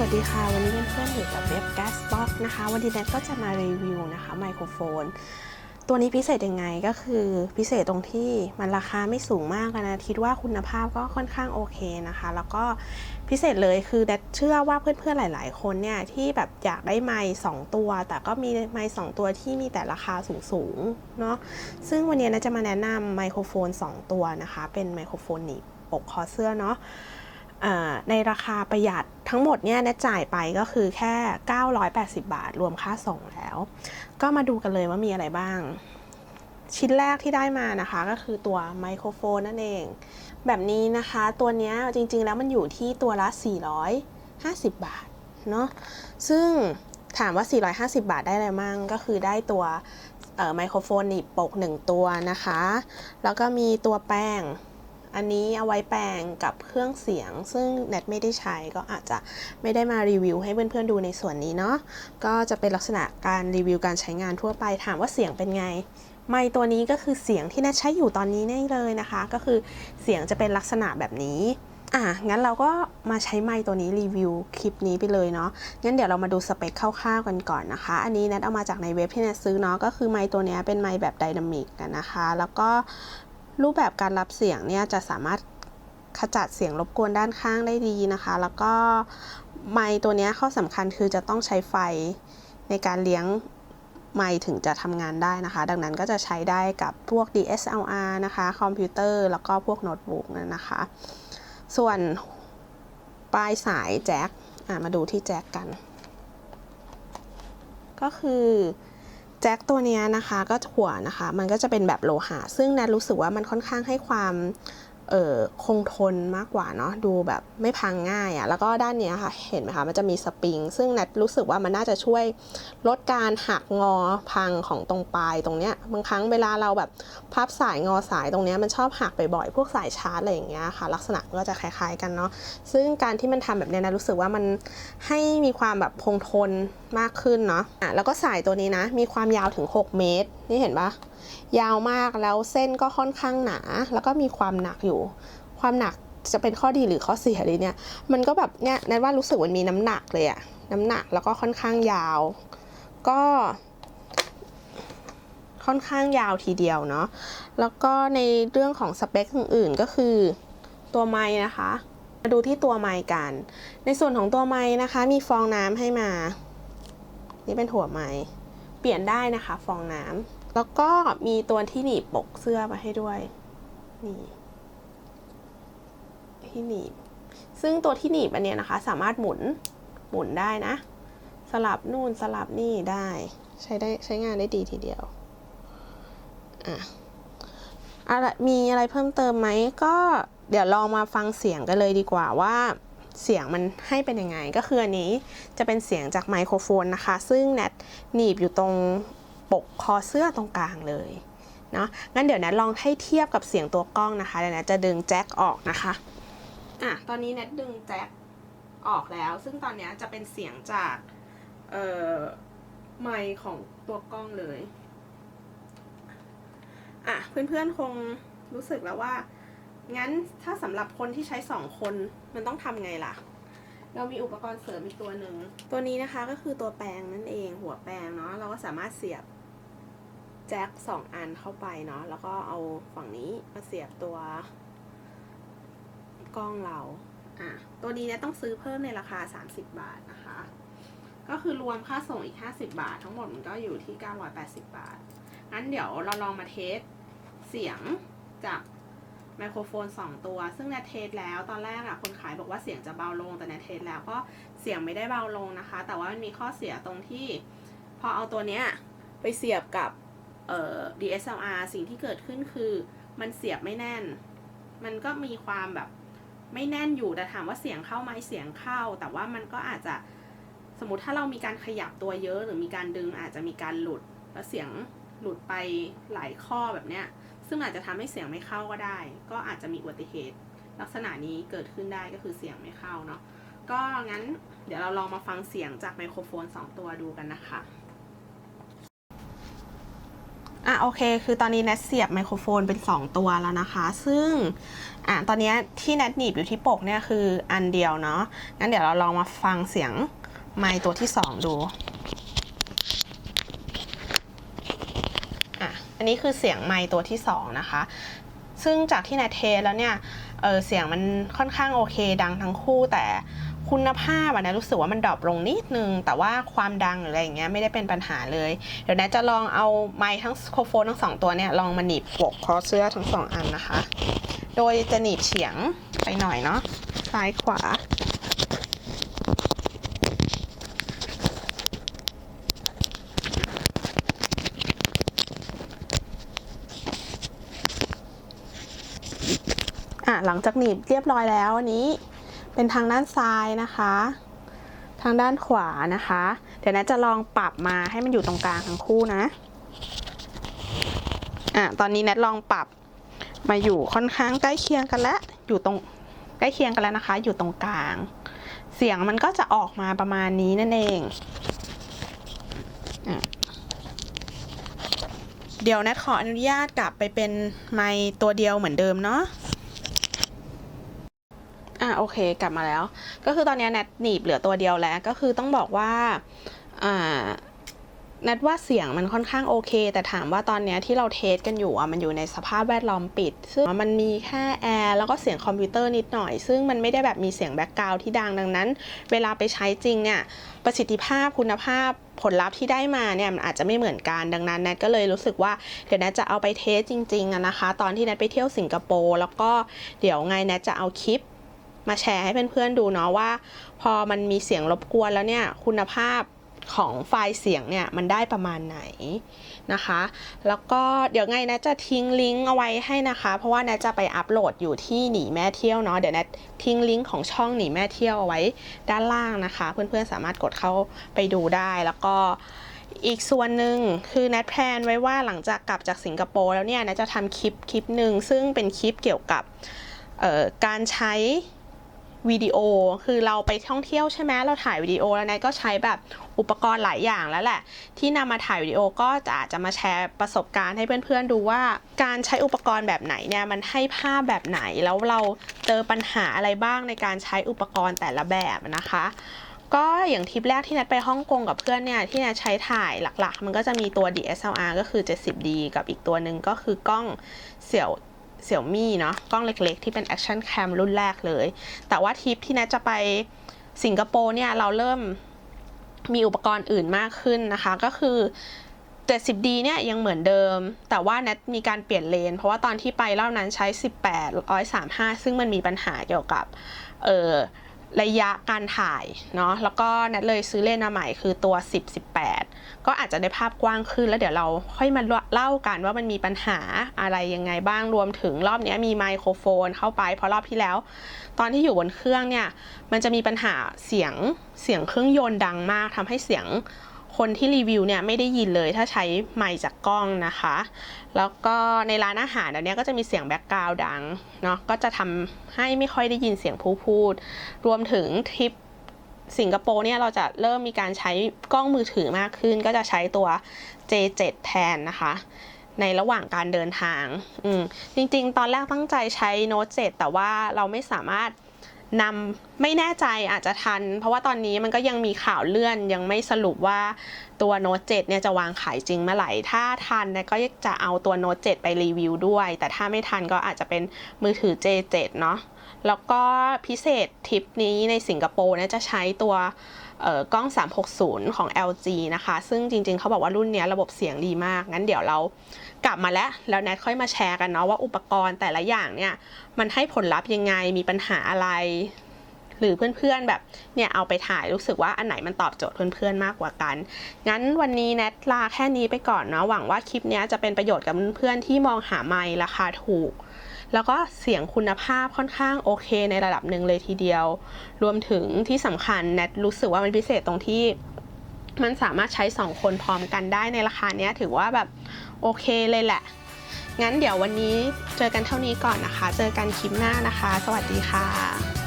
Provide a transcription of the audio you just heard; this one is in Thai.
สวัสดีค่ะ วันนี้เพื่อนๆอยู่กับเว็บ Gasbox นะคะ วันนี้แนทก็จะมารีวิวนะคะไมโครโฟน ตัวนี้พิเศษยังไงก็คือพิเศษตรงที่มันราคาไม่สูงมากนะ คิดว่าคุณภาพก็ค่อนข้างโอเคนะคะ แล้วก็พิเศษเลยคือแนทเชื่อว่าเพื่อนๆหลาย ๆ คนเนี่ยที่แบบอยากได้ไมค์สองตัว แต่ก็มีไมค์สองตัวที่มีแต่ราคาสูงๆเนาะซึ่งวันนี้นทจะมาแนะนำไมโครโฟน 2 ตัวนะคะ เป็นไมโครโฟนหนีบปกคอเสื้อเนาะ ในราคาประหยัดทั้งหมดเนี่ยนทจ่ายไปก็คือแค่ 980 บาท รวมค่าส่งแล้ว ก็มาดูกันเลยว่ามีอะไรบ้าง ชิ้นแรกที่ได้มานะคะก็คือตัวไมโครโฟนนั่นเอง แบบนี้นะคะตัวนี้จริงๆแล้วมันอยู่ที่ตัวละ 450 บาทเนาะซึ่งถามว่า 450 บาทได้อะไรมั่งก็คือได้ตัวไมโครโฟนหนีบปก 1 ตัวนะคะ แล้วก็มีตัวแป้ง อันนี้เอาไว้แปลงกับเครื่องเสียง ซึ่งเน็ตไม่ได้ใช้ก็อาจจะไม่ได้มารีวิวให้เพื่อนๆดูในส่วนนี้เนาะก็จะเป็นลักษณะการรีวิวการใช้งานทั่วไปถามว่าเสียงเป็นไงไมค์ตัวนี้ก็คือเสียงที่เน็ตใช้อยู่ตอนนี้นี่เลยนะคะ ก็คือเสียงจะเป็นลักษณะแบบนี้อะงั้นเราก็มาใช้ไมค์ตัวนี้รีวิวคลิปนี้ไปเลยเนาะ งั้นเดี๋ยวเรามาดูสเปคคร่าวๆกันก่อนนะคะ อันนี้เน็ตเอามาจากในเว็บที่เน็ตซื้อเนาะ ก็คือไมค์ตัวนี้เป็นไมค์แบบไดนามิกกันนะคะ แล้วก็ รูปแบบการรับเสียงเนี่ยจะสามารถขจัดเสียงรบกวนด้านข้างได้ดีนะคะ แล้วก็ไมค์ตัวนี้ข้อสำคัญคือจะต้องใช้ไฟในการเลี้ยงไมค์ถึงจะทำงานได้นะคะ ดังนั้นก็จะใช้ได้กับพวก DSLR นะคะ คอมพิวเตอร์ แล้วก็พวกโน้ตบุ๊กนะคะ ส่วนปลายสายแจ็คมาดูที่แจ็คกัน ก็คือ แจ็คตัวนี้นะคะก็หัวนะคะ มันก็จะเป็นแบบโลหะ ซึ่งแนทรู้สึกว่ามันค่อนข้างให้ความ คงทนมากกว่าเนาะดูแบบไม่พังง่ายอะ่ะแล้วก็ด้านเนี้ยค่ะเห็นไหมคะมันจะมีสปริง ซึ่งแนทรู้สึกว่ามันน่าจะช่วยลดการหักงอพังของตรงปลายตรงเนี้ยบางครั้งเวลาเราแบบพับสายงอสายตรงเนี้ยมันชอบหักบ่อยๆพวกสายชาร์จอะไรอย่างเงี้ยค่ะ ลักษณะก็จะคล้ายๆกันเนาะซึ่งการที่มันทำแบบเนี้ยนะรู้สึกว่ามันให้มีความแบบคงทนมากขึ้นเนาะอะแล้วก็สายตัวนี้นะมีความยาวถึง 6 เมตร นี่เห็นปะยาวมากแล้วเส้นก็ค่อนข้างหนา แล้วก็มีความหนักอยู่ ความหนักจะเป็นข้อดีหรือข้อเสียเลยเนี่ย มันก็แบบเนี่ยนันว่ารู้สึกมันมีน้ำหนักเลยอะน้ำหนักแล้วก็ค่อนข้างยาว ก็ ค่อนข้างยาวทีเดียวเนาะ แล้วก็ในเรื่องของสเปคอื่นๆก็คือตัวไม้นะคะ มาดูที่ตัวไม้กัน ในส่วนของตัวไม้นะคะ มีฟองน้ำให้มา นี่เป็นหัวไม้เปลี่ยนได้นะคะ ฟองน้ำ แล้วก็มีตัวที่หนีบปกเสื้อมาให้ด้วย นี่ที่หนีบ ซึ่งตัวที่หนีบอันเนี้ยนะคะ สามารถหมุน หมุนได้นะ สลับนู่นสลับนี่ได้ ใช้ได้ใช้งานได้ดีทีเดียว อะอะไรมีอะไรเพิ่มเติมไหม ก็เดี๋ยวลองมาฟังเสียงกันเลยดีกว่าว่าเสียงมันให้เป็นยังไง ก็คืออันนี้จะเป็นเสียงจากไมโครโฟนนะคะ ซึ่งแนทหนีบอยู่ตรง ปกคอเสื้อตรงกลางเลยเนาะงั้นเดี๋ยวนทลองให้เทียบกับเสียงตัวกล้องนะคะเดี๋ยวนทจะดึงแจ็คออกนะคะอะตอนนี้แนทดึงแจ็คออกแล้ว ซึ่งตอนนี้จะเป็นเสียงจากเอ่อไมค์ของตัวกล้องเลยอะเพื่อนๆคงรู้สึกแล้วว่า งั้นถ้าสำหรับคนที่ใช้สองคนมันต้องทำไงล่ะ เรามีอุปกรณ์เสริมอีกตัวหนึ่ง ตัวนี้นะคะก็คือตัวแปรงนั่นเองหัวแปรงเนาะเราก็สามารถเสียบ แจ็คสองอันเข้าไปเนาะแล้วก็เอาฝั่งนี้มาเสียบตัวกล้องเราอะตัวนี้เนี่ยต้องซื้อเพิ่มในราคา 30 บาทนะคะ ก็คือรวมค่าส่งอีก 50 บาท ทั้งหมดมันก็อยู่ที่ 980 บาทงั้นเดี๋ยวเราลองมาเทสเสียงจากไมโครโฟน 2 ตัว ซึ่งเนทเทสแล้วตอนแรกอะคนขายบอกว่าเสียงจะเบาลงแต่เนทเทสแล้วก็เสียงไม่ได้เบาลงนะคะ แต่ว่ามันมีข้อเสียตรงที่ พอเอาตัวเนี้ยไปเสียบกับ เอ่อ DSLR สิ่งที่เกิดขึ้นคือมันเสียบไม่แน่น มันก็มีความแบบไม่แน่นอยู่แต่ถามว่าเสียงเข้าไหมเสียงเข้า แต่ว่ามันก็อาจจะสมมติถ้าเรามีการขยับตัวเยอะหรือมีการดึงอาจจะมีการหลุด แล้วเสียงหลุดไปหลายข้อแบบเนี้ย ซึ่งอาจจะทำให้เสียงไม่เข้าก็ได้ ก็อาจจะมีอุบัติเหตุ ลักษณะนี้เกิดขึ้นได้ก็คือเสียงไม่เข้าเนาะก็งั้นเดี๋ยวเราลองมาฟังเสียงจากไมโครโฟน 2 ตัวดูกันนะคะ อะโอเค คือตอนนี้แนทเสียบไมโครโฟนเป็น 2 ตัวแล้วนะคะ ซึ่งอะตอนนี้ที่แนทหนีบอยู่ที่ปกเนี่ยคืออันเดียวเนาะงั้นเดี๋ยวเราลองมาฟังเสียงไมค์ตัวที่ 2 ดูอะอันนี้คือเสียงไมค์ตัวที่ 2 นะคะ ซึ่งจากที่แนทเทสแล้วเนี่ยเออเสียงมันค่อนข้างโอเค ดังทั้งคู่แต่ คุณภาพอะนะรู้สึกว่ามันดรอปลงนิดนึง แต่ว่าความดังหรืออะไรอย่างเงี้ยไม่ได้เป็นปัญหาเลย เดี๋ยวนะจะลองเอาไมค์ทั้งโคโฟนทั้งสองตัวเนี่ยลองมาหนีบปกคอเสื้อทั้งสองอันนะคะ โดยจะหนีบเฉียงไปหน่อยเนาะซ้ายขวาอะหลังจากหนีบเรียบร้อยแล้วอันนี้ เป็นทางด้านซ้ายนะคะ ทางด้านขวานะคะ เดี๋ยวนะจะลองปรับมาให้มันอยู่ตรงกลางทั้งคู่นะอะตอนนี้แนทลองปรับมาอยู่ค่อนข้างใกล้เคียงกันแล้วอยู่ตรงใกล้เคียงกันแล้วนะคะ อยู่ตรงกลาง เสียงมันก็จะออกมาประมาณนี้นั่นเองอเดี๋ยวแนทขออนุญาตกลับไปเป็นไมค์ตัวเดียวเหมือนเดิมเนาะ โอเคกลับมาแล้ว ก็คือตอนนี้แนทหนีบเหลือตัวเดียวแล้ว ก็คือต้องบอกว่าอ่าแนทว่าเสียงมันค่อนข้างโอเค แต่ถามว่าตอนนี้ที่เราเทสกันอยู่อะมันอยู่ในสภาพแวดล้อมปิด ซึ่งมันมีแค่แอร์แล้วก็เสียงคอมพิวเตอร์นิดหน่อย ซึ่งมันไม่ได้แบบมีเสียงแบ็กกราวด์ที่ดังดังนั้น เวลาไปใช้จริงเนี่ยประสิทธิภาพคุณภาพผลลัพธ์ที่ได้มาเนี่ยมันอาจจะไม่เหมือนกันดังนั้นแนทก็เลยรู้สึกว่าเดี๋ยวแนทจะเอาไปเทสจริงๆนะคะ ตอนที่แนทไปเที่ยวสิงคโปร์แล้วก็เดี๋ยวไงแนทจะเอาคลิป มาแชร์ให้เพื่อนๆดูเนาะว่า พอมันมีเสียงรบกวนแล้วเนี่ยคุณภาพของไฟล์เสียงเนี่ยมันได้ประมาณไหนนะคะ แล้วก็เดี๋ยวไงนะจะทิ้งลิงก์เอาไว้ให้นะคะ เพราะว่านะจะไปอัปโหลดอยู่ที่หนีแม่เที่ยวเนาะเดี๋ยวนะทิ้งลิงก์ของช่องหนีแม่เที่ยวเอาไว้ด้านล่างนะคะ เพื่อนๆสามารถกดเข้าไปดูได้แล้วก็อีกส่วนหนึ่งคือแนทแพลนไว้ว่าหลังจากกลับจากสิงคโปร์แล้วเนี่ยนะจะทำคลิปคลิปหนึ่งซึ่งเป็นคลิปเกี่ยวกับการใช้ วิดีโอ คือเราไปท่องเที่ยวใช่ไหมเราถ่ายวิดีโอแล้วนะก็ใช้แบบอุปกรณ์หลายอย่างแล้วแหละ ที่นำมาถ่ายวิดีโอก็จะอาจจะมาแชร์ประสบการณ์ให้เพื่อนๆดูว่า การใช้อุปกรณ์แบบไหนเนี่ยมันให้ภาพแบบไหนแล้วเราเจอปัญหาอะไรบ้างในการใช้อุปกรณ์แต่ละแบบนะคะก็อย่างทริปแรกที่นัดไปฮ่องกงกับเพื่อนเนี่ย ที่นัดใช้ถ่ายหลักๆ มันก็จะมีตัว DSLR ก็คือ 70D กับอีกตัวหนึ่งก็คือกล้องเสี่ยว เสี่ยวมี่เนาะกล้องเล็กๆ ที่เป็นแอคชั่นแคมรุ่นแรกเลย แต่ว่าทริปที่นัดจะไปสิงคโปร์เนี่ย เราเริ่มมีอุปกรณ์อื่นมากขึ้นนะคะ ก็คือ 70D เนี่ยยังเหมือนเดิม แต่ว่าแนทมีการเปลี่ยนเลน เพราะว่าตอนที่ไปรอบนั้นใช้ 18 135 ซึ่งมันมีปัญหาเกี่ยวกับ เออ ระยะการถ่ายเนาะแล้วก็แนทเลยซื้อเลนมาใหม่คือตัว 10 18 ก็อาจจะได้ภาพกว้างขึ้นแล้วเดี๋ยวเราค่อยมาเล่ากันว่ามันมีปัญหาอะไรยังไงบ้างรวมถึงรอบนี้มีไมโครโฟนเข้าไป เพราะรอบที่แล้ว ตอนที่อยู่บนเครื่องเนี่ย มันจะมีปัญหาเสียงเสียงเครื่องยนต์ดังมากทำให้เสียง คนที่รีวิวเนี่ยไม่ได้ยินเลยถ้าใช้ไมค์จากกล้องนะคะ แล้วก็ในร้านอาหารเดี๋ยวนี้ก็จะมีเสียงแบ็กกราวด์ดังเนาะก็จะทำให้ไม่ค่อยได้ยินเสียงผู้พูด รวมถึงทริปสิงคโปร์เนี่ยเราจะเริ่มมีการใช้กล้องมือถือมากขึ้น ก็จะใช้ตัว J7 แทนนะคะ ในระหว่างการเดินทาง อืมจริงๆ ตอนแรกตั้งใจใช้โน้ต7แต่ว่าเราไม่สามารถ นำไม่แน่ใจอาจจะทัน เพราะว่าตอนนี้มันก็ยังมีข่าวเลื่อนยังไม่สรุปว่าตัวโน้ต7เนี่ยจะวางขายจริงเมื่อไหร่ ถ้าทันเนี่ยก็จะเอาตัวโน้ต7ไปรีวิวด้วย แต่ถ้าไม่ทันก็อาจจะเป็นมือถือ J7 เนาะแล้วก็พิเศษทริปนี้ในสิงคโปร์เนี่ยจะใช้ตัวเอ่อกล้อง 360 ของ LG นะคะ ซึ่งจริงๆ เขาบอกว่ารุ่นนี้ระบบเสียงดีมาก งั้นเดี๋ยวเรา กลับมาแล้วแล้วแนทค่อยมาแชร์กันเนาะว่าอุปกรณ์แต่ละอย่างเนี่ยมันให้ผลลัพธ์ยังไงมีปัญหาอะไร หรือเพื่อนๆแบบเนี่ยเอาไปถ่ายรู้สึกว่าอันไหนมันตอบโจทย์เพื่อนๆมากกว่ากัน งั้นวันนี้แนทลาแค่นี้ไปก่อนเนาะหวังว่าคลิปนี้จะเป็นประโยชน์กับเพื่อนๆที่มองหาไมค์ราคาถูกแล้วก็เสียงคุณภาพค่อนข้างโอเคในระดับหนึ่งเลยทีเดียว รวมถึงที่สำคัญแนทรู้สึกว่ามันพิเศษตรงที่ มันสามารถใช้ 2 คนพร้อมกันได้ในราคาเนี้ยถือว่าแบบโอเคเลยแหละ งั้นเดี๋ยววันนี้เจอกันเท่านี้ก่อนนะคะ เจอกันคลิปหน้านะคะ สวัสดีค่ะ